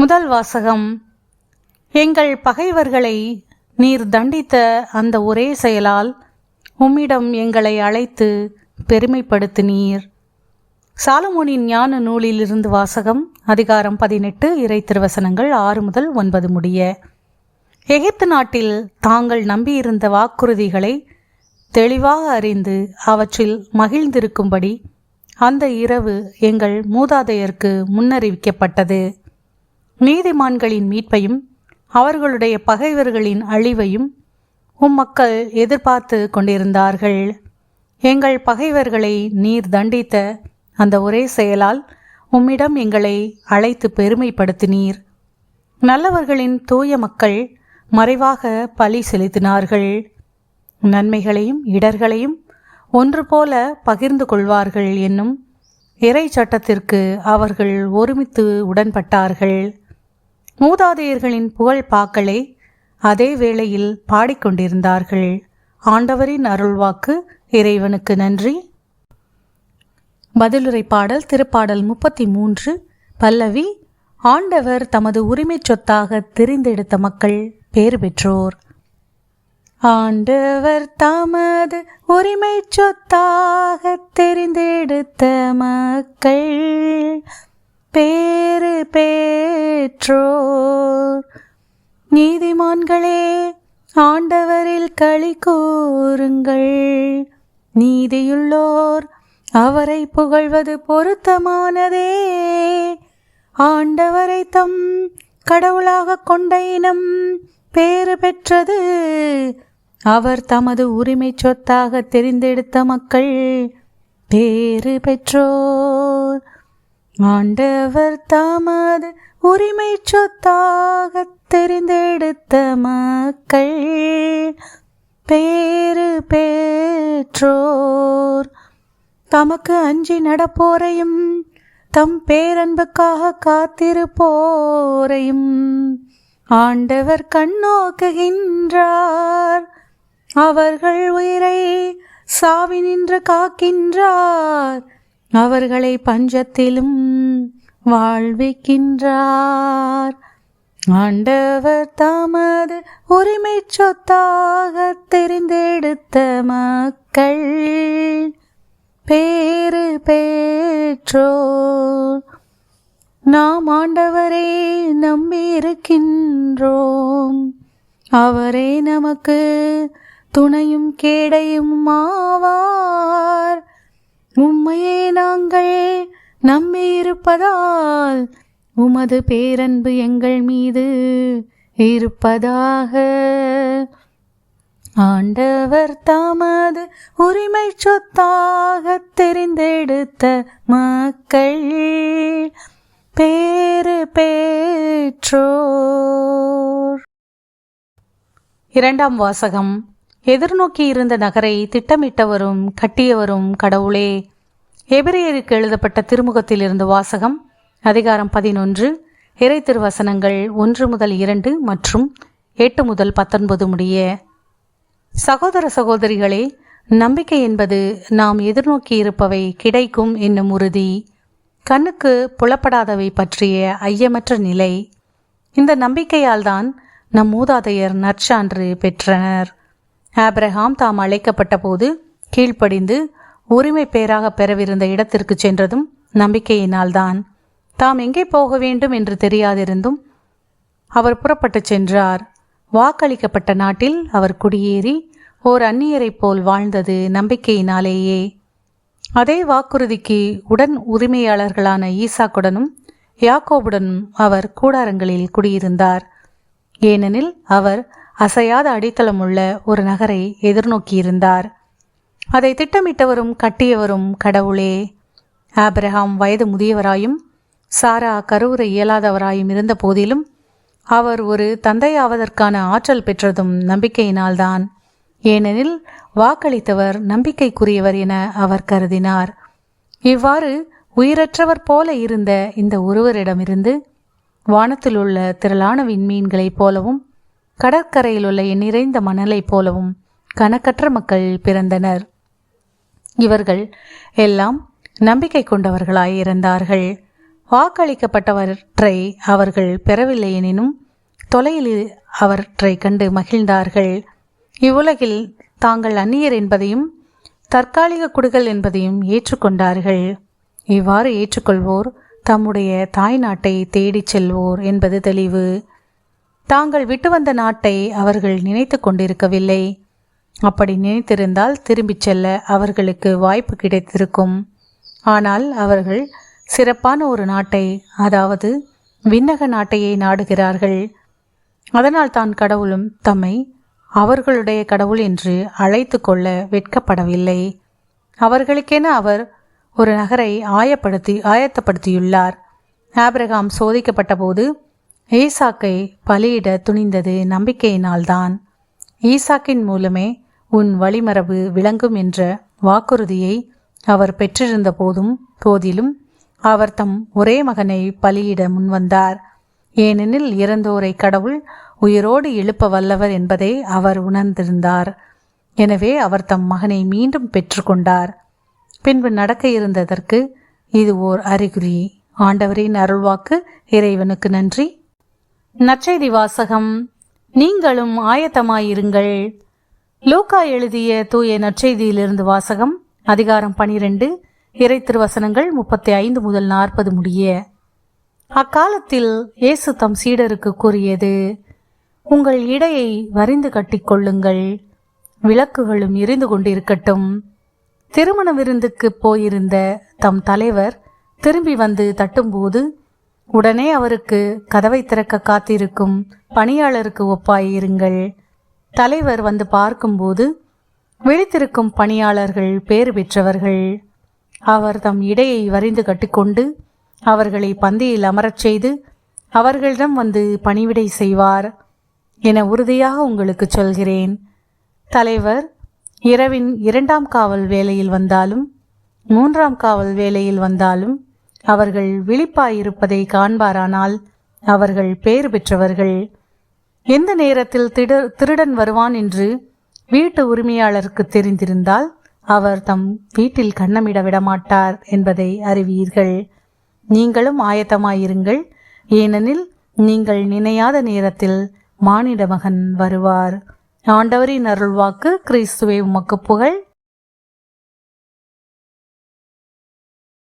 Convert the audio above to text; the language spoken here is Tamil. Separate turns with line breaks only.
முதல் வாசகம் எங்கள் பகைவர்களை நீர் தண்டித்த அந்த ஒரே செயலால் உம்மிடம் எங்களை அழைத்து பெருமைப்படுத்தினீர். சாலமோனின் ஞான நூலிலிருந்து வாசகம் அதிகாரம் பதினெட்டு இறை திருவசனங்கள் ஆறு முதல் ஒன்பது முடிய. எகிப்து நாட்டில் தாங்கள் நம்பியிருந்த வாக்குறுதிகளை தெளிவாக அறிந்து அவற்றில் மகிழ்ந்திருக்கும்படி அந்த இரவு எங்கள் மூதாதையருக்கு முன்னறிவிக்கப்பட்டது. நீதிமான்களின் மீட்பையும் அவர்களுடைய பகைவர்களின் அழிவையும் உம் மக்கள் எதிர்பார்த்து கொண்டிருந்தார்கள். எங்கள் பகைவர்களை நீர் தண்டித்த அந்த ஒரே செயலால் உம்மிடம் எங்களை அழைத்து பெருமைப்படுத்தினீர். நல்லவர்களின் தூய மக்கள் மறைவாக பழி செலுத்தினார்கள். நன்மைகளையும் இடர்களையும் ஒன்று போல பகிர்ந்து கொள்வார்கள் என்னும் இறை சட்டத்திற்கு அவர்கள் ஒருமித்து உடன்பட்டார்கள். மூதாதையர்களின் புகழ் பாக்களை அதே வேளையில் பாடிக்கொண்டிருந்தார்கள் ஆண்டவரின் அருள்வாக்கு இறைவனுக்கு நன்றி. பதிலுரை பாடல் திருப்பாடல் முப்பத்தி மூன்று பல்லவி ஆண்டவர் தமது உரிமைச் சொத்தாக தெரிந்தெடுத்த மக்கள் பேறு பெற்றோர். ஆண்டவர் தமது உரிமை சொத்தாக தெரிந்தெடுத்த மக்கள் பேறு பேற்றோர். நீதிமான்களே ஆண்டவரில் களி கூறுங்கள். நீதியுள்ளோர் அவரை புகழ்வது பொருத்தமானதே. ஆண்டவரை தம் கடவுளாக கொண்ட இனம் பேறு பெற்றது. அவர் தமது உரிமை சொத்தாக தெரிந்தெடுத்த மக்கள் பேறு பெற்றோர். ஆண்டவர் தமது உரிமை சொத்தாக தெரிந்தெடுத்த மக்கள் பேரு பேற்றோர். தமக்கு அஞ்சி நடப்போரையும் தம் பேரன்புக்காக காத்திருப்போரையும் ஆண்டவர் கண்ணோக்குகின்றார். அவர்கள் உயிரை சாவி நின்று காக்கின்றார். அவர்களை பஞ்சத்திலும் வாழ்விக்கின்றார். ஆண்டவர் தமது உரிமை சொத்தாக தெரிந்தெடுத்த மக்கள் பேறு பேற்றோ நாம் ஆண்டவரே நம்பியிருக்கின்றோம். அவரே நமக்கு துணையும் கேடையும் ஆவார். உண்மையே நாங்கள் நம்பி இருப்பதால் உமது பேரன்பு எங்கள் மீது இருப்பதாக. ஆண்டவர் தாமது உரிமை சொத்தாக தெரிந்தெடுத்த மக்கள் பேறு பேற்றோர். இரண்டாம் வாசகம். எதிர்நோக்கி இருந்த நகரை திட்டமிட்டவரும் கட்டியவரும் கடவுளே எபிரேயருக்கு எழுதப்பட்ட திருமுகத்தில் இருந்து வாசகம் அதிகாரம் பதினொன்று இறை திருவசனங்கள் ஒன்று முதல் இரண்டு மற்றும் எட்டு முதல் பத்தொன்பது முடிய. சகோதர சகோதரிகளே நம்பிக்கை என்பது நாம் எதிர்நோக்கி இருப்பவை கிடைக்கும் என்னும் உறுதி. கண்ணுக்கு புலப்படாதவை பற்றிய ஐயமற்ற நிலை. இந்த நம்பிக்கையால்தான் நம் மூதாதையர் நற்சான்று பெற்றனர். ஆப்ரஹாம் தாம் அழைக்கப்பட்ட போது கீழ்ப்படிந்து உரிமை பேராக பெறவிருந்த இடத்திற்கு சென்றதும் நம்பிக்கையினால்தான். தாம் எங்கே போக வேண்டும் என்று தெரியாதிருந்தும் அவர் புறப்பட்டுச் சென்றார். வாக்களிக்கப்பட்ட நாட்டில் அவர் குடியேறி ஓர் அந்நியரைப் போல் வாழ்ந்தது நம்பிக்கையினாலேயே. அதே வாக்குறுதிக்கு உடன் உரிமையாளர்களான ஈசாக்குடனும் யாக்கோபுடனும் அவர் கூடாரங்களில் குடியிருந்தார். ஏனெனில் அவர் அசையாத அடித்தளமுள்ள ஒரு நகரை எதிர்நோக்கியிருந்தார். அதை திட்டமிட்டவரும் கட்டியவரும் கடவுளே. ஆபிரஹாம் வயது முதியவராயும் சாரா கருவுற இயலாதவராயும் இருந்த போதிலும் அவர் ஒரு தந்தையாவதற்கான ஆற்றல் பெற்றதும் நம்பிக்கையினால்தான். ஏனெனில் வாக்களித்தவர் நம்பிக்கைக்குரியவர் என அவர் கருதினார். இவ்வாறு உயிரற்றவர் போல இருந்த இந்த ஒருவரிடமிருந்து வானத்தில் உள்ள திரளான விண்மீன்களைப் போலவும் கடற்கரையில் உள்ள நிறைந்த மணலைப் போலவும் கணக்கற்ற மக்கள் பிறந்தனர். இவர்கள் எல்லாம் நம்பிக்கை கொண்டவர்களாய் இருந்தார்கள். வாக்களிக்கப்பட்டவற்றை அவர்கள் பெறவில்லை எனினும் தொலையில் அவற்றை கண்டு மகிழ்ந்தார்கள். இவ்வுலகில் தாங்கள் அந்நியர் என்பதையும் தற்காலிக குடுகள் என்பதையும் ஏற்றுக்கொண்டார்கள். இவ்வாறு ஏற்றுக்கொள்வோர் தம்முடைய தாய் நாட்டை தேடிச் செல்வோர் என்பது தெளிவு. தாங்கள் விட்டு வந்த நாட்டை அவர்கள் நினைத்து கொண்டிருக்கவில்லை. அப்படி நினைத்திருந்தால் திரும்பிச் செல்ல அவர்களுக்கு வாய்ப்பு கிடைத்திருக்கும். ஆனால் அவர்கள் சிறப்பான ஒரு நாட்டை அதாவது விண்ணக நாட்டையை நாடுகிறார்கள். அதனால் தான் கடவுளும் தம்மை அவர்களுடைய கடவுள் என்று அழைத்து கொள்ள வெட்கப்படவில்லை. அவர்களுக்கென அவர் ஒரு நகரை ஆயப்படுத்தி ஆயத்தப்படுத்தியுள்ளார். ஆபிரகாம் சோதிக்கப்பட்ட போது ஈசாக்கை பலியிட துணிந்தது நம்பிக்கையினால்தான். ஈசாக்கின் மூலமே உன் வழிமரபு விளங்கும் என்ற வாக்குறுதியை அவர் பெற்றிருந்த போதும் போதிலும் அவர் தம் ஒரே மகனை பலியிட முன்வந்தார். ஏனெனில் இறந்தோரை கடவுள் உயிரோடு எழுப்ப வல்லவர் என்பதை அவர் உணர்ந்திருந்தார். எனவே அவர் தம் மகனை மீண்டும் பெற்றுக்கொண்டார். பின்பு நடக்க இருந்ததற்கு இது ஓர் அறிகுறி. ஆண்டவரின் அருள்வாக்கு இறைவனுக்கு நன்றி. நற்செய்தி வாசகம். நீங்களும் ஆயத்தமாயிருங்கள். லூக்கா எழுதிய தூய நற்செய்தியிலிருந்து வாசகம் அதிகாரம் பனிரெண்டு இறை திருவசனங்கள் முப்பத்தி ஐந்து முதல் நாற்பது முடிய. அக்காலத்தில் இயேசு தம் சீடருக்கு கூறியது உங்கள் இடையை வரிந்து கட்டிக்கொள்ளுங்கள் விளக்குகளும் எரிந்து கொண்டிருக்கட்டும். திருமண விருந்துக்கு போயிருந்த தம் தலைவர் திரும்பி வந்து தட்டும்போது உடனே அவருக்கு கதவை திறக்க காத்திருக்கும் பணியாளருக்கு ஒப்பாயிருங்கள் தலைவர் வந்து பார்க்கும்போது விழித்திருக்கும் பணியாளர்கள் பேறு பெற்றவர்கள். அவர் தம் இடையை வரிந்து கட்டிக்கொண்டு அவர்களை பந்தியில் அமரச் செய்து அவர்களிடம் வந்து பணிவிடை செய்வார் என உறுதியாக உங்களுக்கு சொல்கிறேன். தலைவர் இரவின் இரண்டாம் காவல் வேலையில் வந்தாலும் மூன்றாம் காவல் வேலையில் வந்தாலும் அவர்கள் விழிப்பாயிருப்பதை காண்பாரானால் அவர்கள் பேறு பெற்றவர்கள். எந்த நேரத்தில் திட திருடன் வருவான் என்று வீட்டு உரிமையாளருக்கு தெரிந்திருந்தால் அவர் தம் வீட்டில் கண்ணமிட விடமாட்டார் என்பதை அறிவீர்கள். நீங்களும் ஆயத்தமாயிருங்கள். ஏனெனில் நீங்கள் நினையாத நேரத்தில் மானிட மகன் வருவார். ஆண்டவரின் அருள்வாக்கு கிறிஸ்துவை உமக்கு புகழ்.